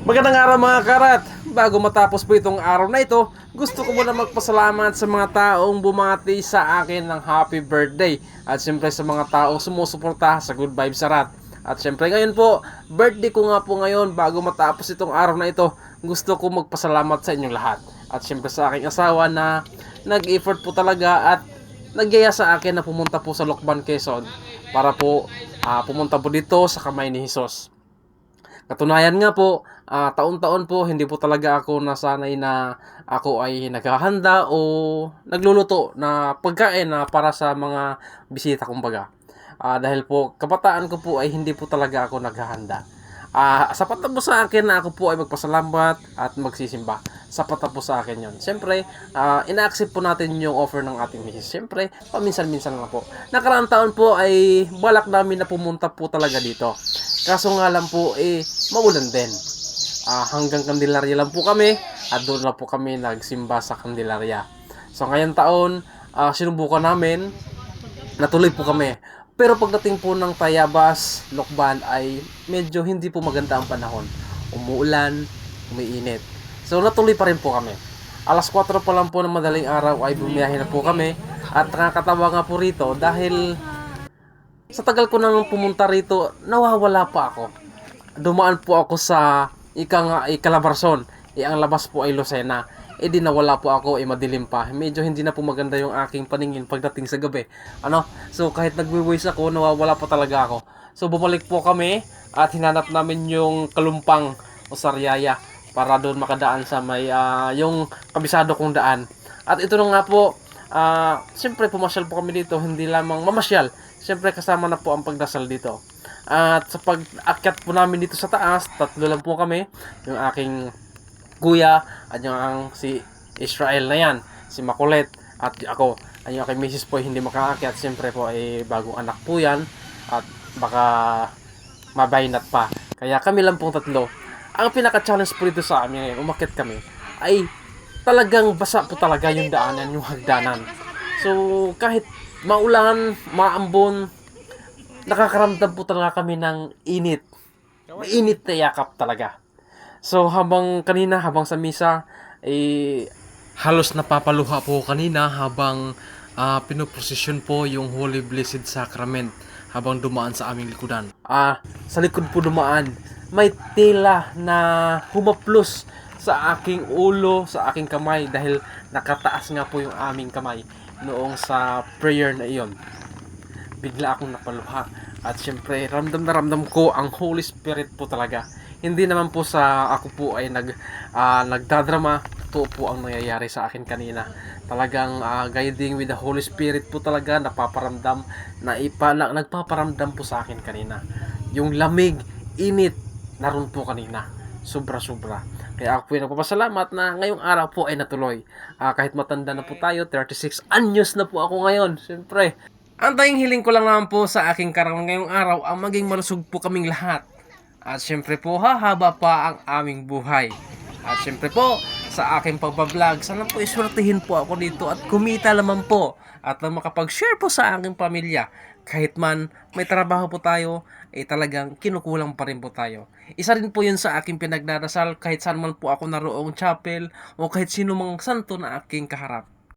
Magandang araw mga karat! Bago matapos po itong araw na ito, gusto ko muna magpasalamat sa mga taong bumati sa akin ng happy birthday at siyempre sa mga taong sumusuporta sa Good Vibes Sarat. At siyempre ngayon po, birthday ko nga po ngayon bago matapos itong araw na ito, gusto ko magpasalamat sa inyong lahat. At siyempre sa aking asawa na nag-effort po talaga at nagyaya sa akin na pumunta po sa Lokban, Quezon para po ah, pumunta po dito sa kamay ni Jesus. Katunayan nga po, ah, taon-taon po hindi po talaga ako nasanay na ako ay naghahanda o nagluluto na pagkain na para sa mga bisita kumbaga. Ah, dahil po kabataan ko po ay hindi po talaga ako naghahanda. Ah, sapat na po sa akin na ako po ay magpasalamat at magsisimba. Sapat na po sa akin yon. Siyempre, ah, ina-accept po natin yung offer ng ating misis. Siyempre, paminsan-minsan nga po. Nakaraang taon po ay balak namin na pumunta po talaga dito. Kaso nga lang po, eh, maulan din. Ah, hanggang Candelaria lang po kami at doon lang po kami nagsimba sa Candelaria. So ngayon taon, ah, sinubukan namin, natuloy po kami. Pero pagdating po ng Tayabas, Lokban ay medyo hindi po maganda ang panahon. Umuulan, umiinit. So natuloy pa rin po kami. Alas 4 pa lang po ng madaling araw ay bumiyahe na po kami. At nakakatawa nga po rito dahil sa tagal ko nang pumunta rito, nawawala pa ako. Dumaan po ako sa ikang ikalabarson. E ang labas po ay Lucena. E di nawala po ako, e madilim pa. Medyo hindi na po maganda yung aking paningin pagdating sa gabi. Ano? So kahit nagwi-waste ako, nawawala pa talaga ako. So bumalik po kami at hinanap namin yung kalumpang o Sariaya para doon makadaan sa may ah, yung kabisado kong daan. At ito na nga po, ah, siyempre pumasyal po kami dito, hindi lamang mamasyal. Siyempre kasama na po ang pagdasal dito. At sa pag-akyat po namin dito sa taas, tatlo lang po kami. Yung aking kuya at yung ang si Israel na yan, si Makulet at ako. Ay yung aking misis po hindi makaakyat. Siyempre po ay bagong anak po yan at baka mabaynat pa. Kaya kami lang pong tatlo. Ang pinaka-challenge po dito sa amin ngayon, umakyat kami, ay talagang basa po talaga yung daanan, yung hagdanan. So, kahit maulan, maambon, nakakaramdam po talaga kami ng init. Mainit na yakap talaga. So, habang kanina, habang sa misa, eh, halos napapaluha po kanina habang ah, pinoprosesyon po yung Holy Blessed Sacrament habang dumaan sa aming likudan. Ah, sa likod po dumaan, may tela na humaplos sa aking ulo, sa aking kamay dahil nakataas nga po yung aming kamay noong sa prayer na iyon bigla akong napaluha. At syempre, ramdam na ramdam ko ang Holy Spirit po talaga. Hindi naman po sa ako po ay nag, ah, nagdadrama. Totoo po ang nangyayari sa akin kanina. Talagang ah, guiding with the Holy Spirit po talaga napaparamdam na ipa, na, nagpaparamdam po sa akin kanina. Yung lamig, init, naroon po kanina. Sobra-sobra. Kaya ako po ay nagpapasalamat na ngayong araw po ay natuloy. Ah, kahit matanda na po tayo, 36 anyos na po ako ngayon. Siyempre, ang tayong hiling ko lang naman po sa aking karawang ngayong araw ang maging malusog po kaming lahat. At syempre po, hahaba pa ang aming buhay. At syempre po, sa aking pagbablog, sana po isurtihin po ako dito at kumita naman po. At na makapag-share po sa aking pamilya. Kahit man may trabaho po tayo, eh talagang kinukulang pa rin po tayo. Isa rin po yun sa aking pinagdadasal kahit saan man po ako naroong chapel o kahit sino mang santo na aking kaharap.